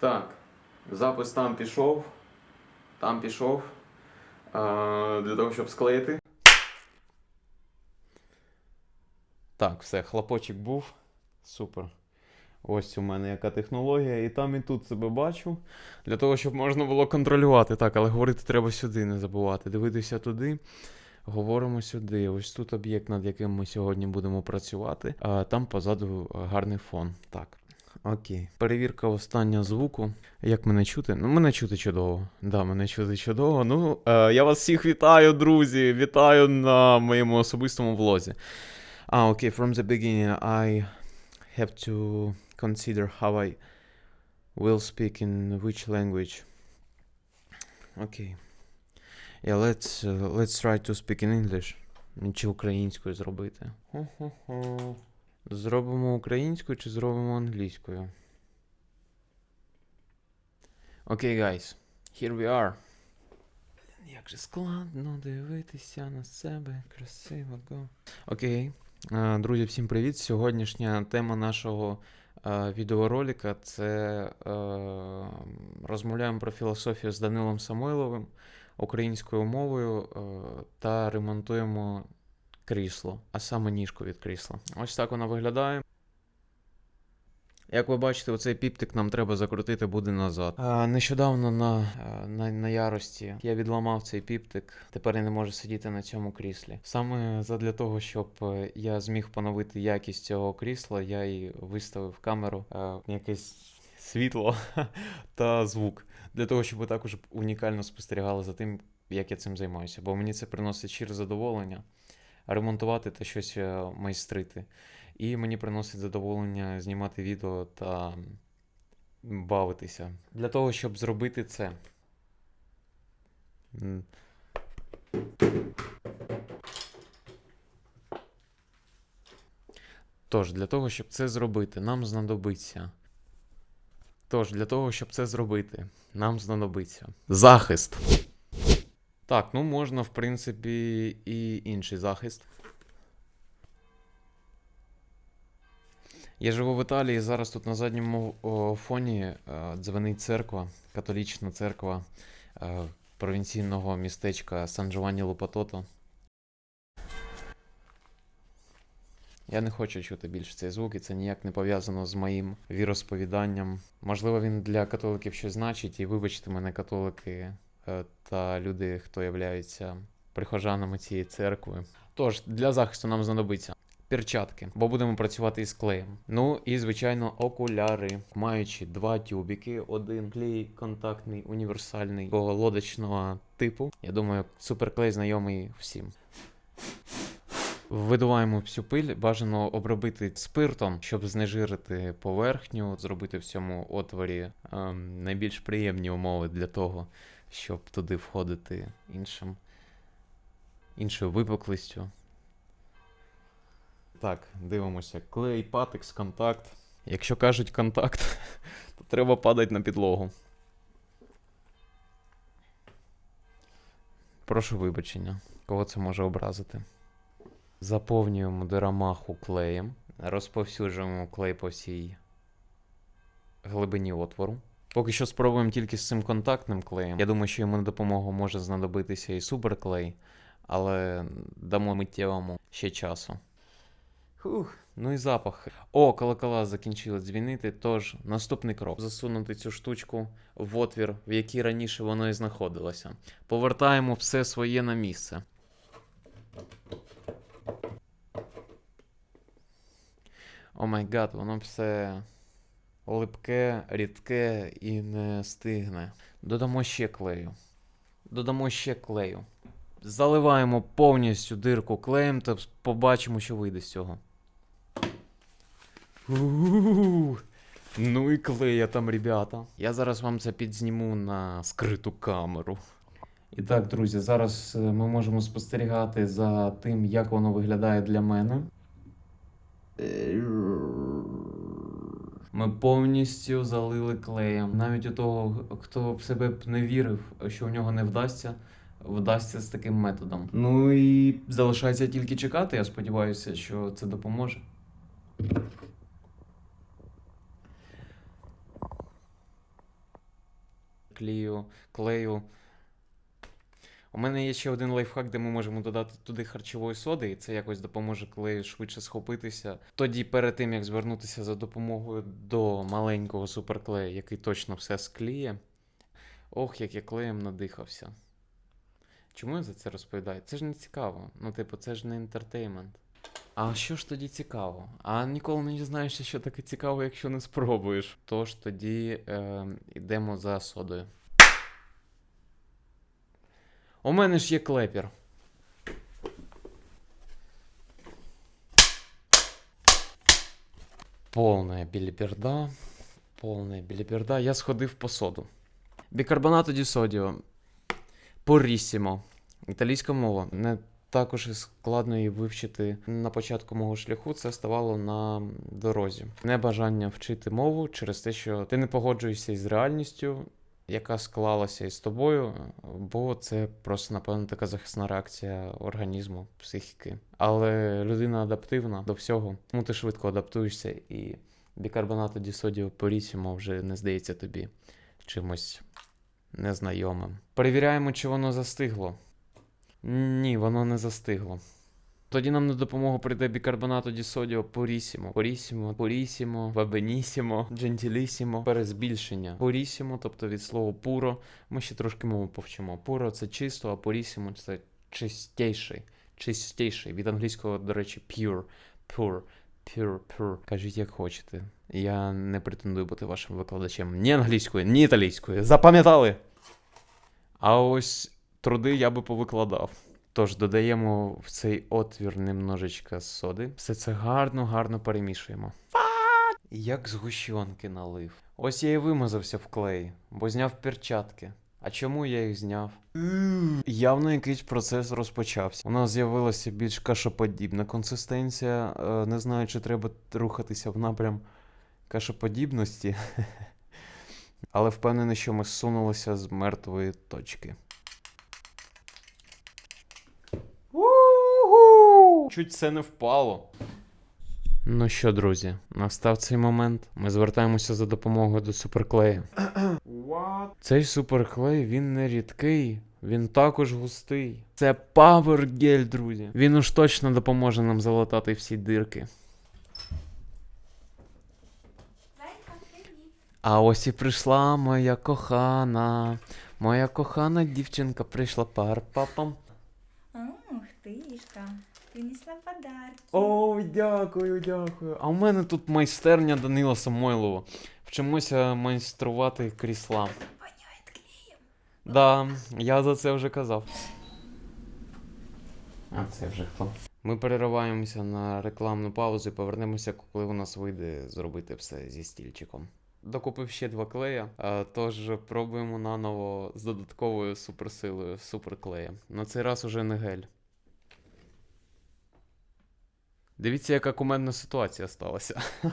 Так, запис там пішов. Там пішов. А, для того, щоб склеїти. Так, все, хлопочок був. Супер. Ось у мене яка технологія, і там і тут себе бачу. Для того, щоб можна було контролювати. Так, але говорити треба сюди, не забувати. Дивитися туди. Говоримо сюди. Ось тут об'єкт, над яким ми сьогодні будемо працювати. А там позаду гарний фон. Так. Окей. Перевірка остання звуку. Як мене чути? Ну, мене чути чудово. Да, мене чути чудово. Ну, е, я вас всіх вітаю, друзі. Вітаю на моєму особистому влозі. А, окей, from the beginning I have to consider how I will speak in which language. Окей. Yeah, let's, let's try to speak in English. Чи українською зробити? Хо-хо-хо. Зробимо українською чи зробимо англійською? Окей, guys. Here we are. Як же складно дивитися на себе красиво. Го. Окей. Е, Друзі, всім привіт. Сьогоднішня тема нашого е, відеоролика це е, розмовляємо про філософію з Данилом Самойловим українською мовою та ремонтуємо крісло, а саме ніжку від крісла. Ось так вона виглядає. Як ви бачите, оцей піптик нам треба закрутити буде назад. А, нещодавно на, на, на ярості я відламав цей піптик. Тепер я не можу сидіти на цьому кріслі. Саме задля того, щоб е, я зміг поновити якість цього крісла, я і виставив камеру, а, якесь світло та звук. Для того, щоб ви також унікально спостерігали за тим, як я цим займаюся. Бо мені це приносить щире задоволення ремонтувати та щось е, майстрити. І мені приносить задоволення знімати відео та бавитися. Для того, щоб зробити це. Тож, для того, щоб це зробити, нам знадобиться. Тож, для того, щоб це зробити, нам знадобиться захист. Так, ну можна, в принципі, і інший захист. Я живу в Італії, зараз тут на задньому фоні е, дзвенить церква, католічна церква е, провінційного містечка Сан Джованні Лупатото. Я не хочу чути більше цей звук, і це ніяк не пов'язано з моїм віросповіданням. Можливо, він для католиків щось значить, і вибачте мене, католики та люди, хто являються прихожанами цієї церкви. Тож, для захисту нам знадобиться перчатки, бо будемо працювати із клеєм. Ну і, звичайно, окуляри, маючи два тюбіки, один клей контактний, універсальний лодочного типу. Я думаю, суперклей знайомий всім. Видуваємо всю пиль, бажано обробити спиртом, щоб знежирити поверхню, зробити в цьому отворі ем, найбільш приємні умови для того, щоб туди входити іншим, іншою випуклістю. Так, дивимося. Клей, патекс, контакт. Якщо кажуть контакт, то треба падати на підлогу. Прошу вибачення, кого це може образити. Заповнюємо дирамаху клеєм, розповсюджуємо клей по всій глибині отвору. Поки що спробуємо тільки з цим контактним клеєм. Я думаю, що йому на допомогу може знадобитися і суперклей, але дамо миттєвому ще часу. Фух, ну і запах. О, колокола закінчили дзвінити. Тож наступний крок: засунути цю штучку в отвір, в який раніше воно і знаходилося. Повертаємо все своє на місце. О май гад, воно все липке, рідке і не стигне. Додамо ще клею. Додамо ще клею. Заливаємо повністю дирку клеєм та побачимо, що вийде з цього. Ууу, Ну і клея там, ребята. Я зараз вам це підзніму на скриту камеру. І так, друзі, зараз е, ми можемо спостерігати за тим, як воно виглядає для мене. Ми повністю залили клеєм. Навіть у того, хто в себе б не вірив, що в нього не вдасться, вдасться з таким методом. Ну і залишається тільки чекати. Я сподіваюся, що це допоможе. клею, клею. У мене є ще один лайфхак, де ми можемо додати туди харчової соди, і це якось допоможе клею швидше схопитися. Тоді, перед тим як звернутися за допомогою до маленького суперклею, який точно все скліє. Ох, як я клеєм надихався. Чому я за це розповідаю? Це ж не цікаво. Ну, типу, це ж не інтертеймент. А що ж тоді цікаво? А ніколи не дізнаєшся, що таке цікаво, якщо не спробуєш. Тож тоді е, йдемо за содою. У мене ж є клепір. Повна біліберда. Повна біліберда. Я сходив по соду. Бікарбонато ді содіо. Порісімо. Італійська мова. Не також складно її вивчити на початку мого шляху. Це ставало на дорозі. Небажання вчити мову через те, що ти не погоджуєшся із реальністю, яка склалася із тобою, бо це просто, напевно, така захисна реакція організму, психіки. Але людина адаптивна до всього, тому ти швидко адаптуєшся, і бікарбонато дісодіо порісімо вже не здається тобі чимось незнайомим. Перевіряємо, чи воно застигло. Ні, воно не застигло. Тоді нам на допомогу прийде бікарбонато ді содіо порісімо. Порісімо, порісімо, вабенісімо, джентілісімо, перезбільшення. Порісімо, тобто від слова пуро. Ми ще трошки мову повчимо. Пуро це чисто, а порісімо це чистейший. Чистейший. Від англійського, до речі, pure. Pure. Pure, pure. Кажіть, як хочете. Я не претендую бути вашим викладачем ні англійською, ні італійською. Запам'ятали? А ось труди я би повикладав. Тож додаємо в цей отвір немножечко соди. Все це гарно, гарно перемішуємо. Як згущенки налив. Ось я і вимазався в клей, бо зняв перчатки. А чому я їх зняв? Явно якийсь процес розпочався. У нас з'явилася більш кашоподібна консистенція. Е, Не знаю, чи треба рухатися в напрям кашоподібності. Але впевнений, що ми зсунулися з мертвої точки. Чуть це не впало. Ну що, друзі, настав цей момент. Ми звертаємося за допомогою до суперклею. What? Цей суперклей він не рідкий, він також густий. Це павергель, друзі. Він уж точно допоможе нам залатати всі дирки. А ось і прийшла моя кохана. Моя кохана дівчинка прийшла пар папам. Ух тишка, принесла подарки. Ой, дякую, дякую. А у мене тут майстерня Данила Самойлова. Вчимося майструвати крісла. Воняє клеєм. Да, я за це вже казав. А це вже хто? Ми перериваємося на рекламну паузу і повернемося, коли у нас вийде зробити все зі стільчиком. Докупив ще два клея, тож пробуємо наново з додатковою суперсилою суперклея. На цей раз уже не гель. Дивіться, яка кумедна ситуація сталася.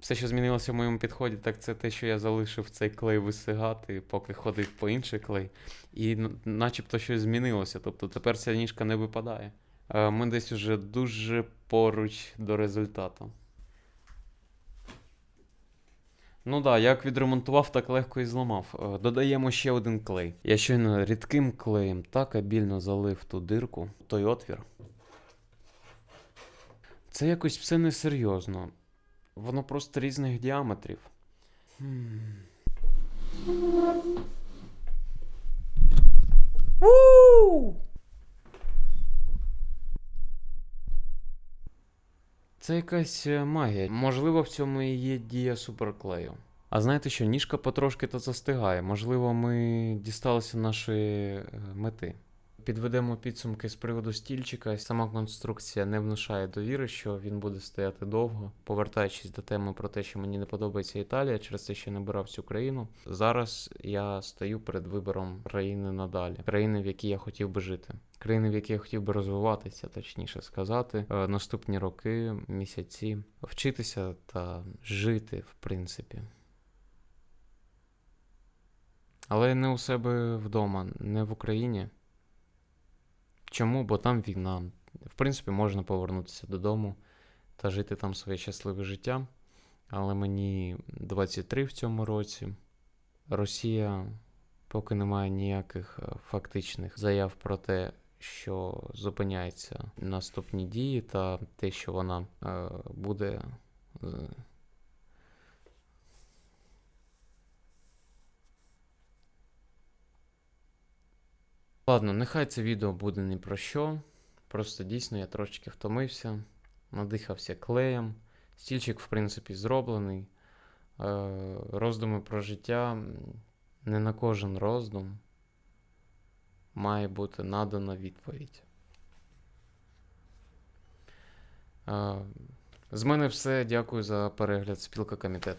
Все, що змінилося в моєму підході, так це те, що я залишив цей клей висигати, поки ходив по інший клей. І начебто щось змінилося. Тобто тепер ця ніжка не випадає. Е, Ми десь уже дуже поруч до результату. Ну да, як відремонтував, так легко і зламав. Е, Додаємо ще один клей. Я щойно рідким клеєм так обільно залив ту дирку, той отвір. Це якось все несерйозно. Воно просто різних діаметрів. Хм. Це якась е, магія. Можливо, в цьому і є дія суперклею. А знаєте що, ніжка потрошки то застигає. Можливо, ми дісталися нашої е, мети. Підведемо підсумки з приводу стільчика. Сама конструкція не внушає довіри, що він буде стояти довго. Повертаючись до теми про те, що мені не подобається Італія, через те, що не брав цю країну. Зараз я стою перед вибором країни надалі, країни, в якій я хотів би жити. Країни, в якій я хотів би розвиватися, точніше сказати, е, наступні роки, місяці, вчитися та жити, в принципі. Але не у себе вдома, не в Україні. Чому? Бо там війна. В принципі, можна повернутися додому та жити там своє щасливе життя. Але мені 23 в цьому році. Росія поки не має ніяких е, фактичних заяв про те, що зупиняються наступні дії, та те, що вона е, буде. Ладно, нехай це відео буде ні про що. Просто дійсно я трошечки втомився, надихався клеєм. Стільчик, в принципі, зроблений. Е, роздуми про життя не на кожен роздум має бути надана відповідь. Е, з мене все. Дякую за перегляд. Спілка комітет.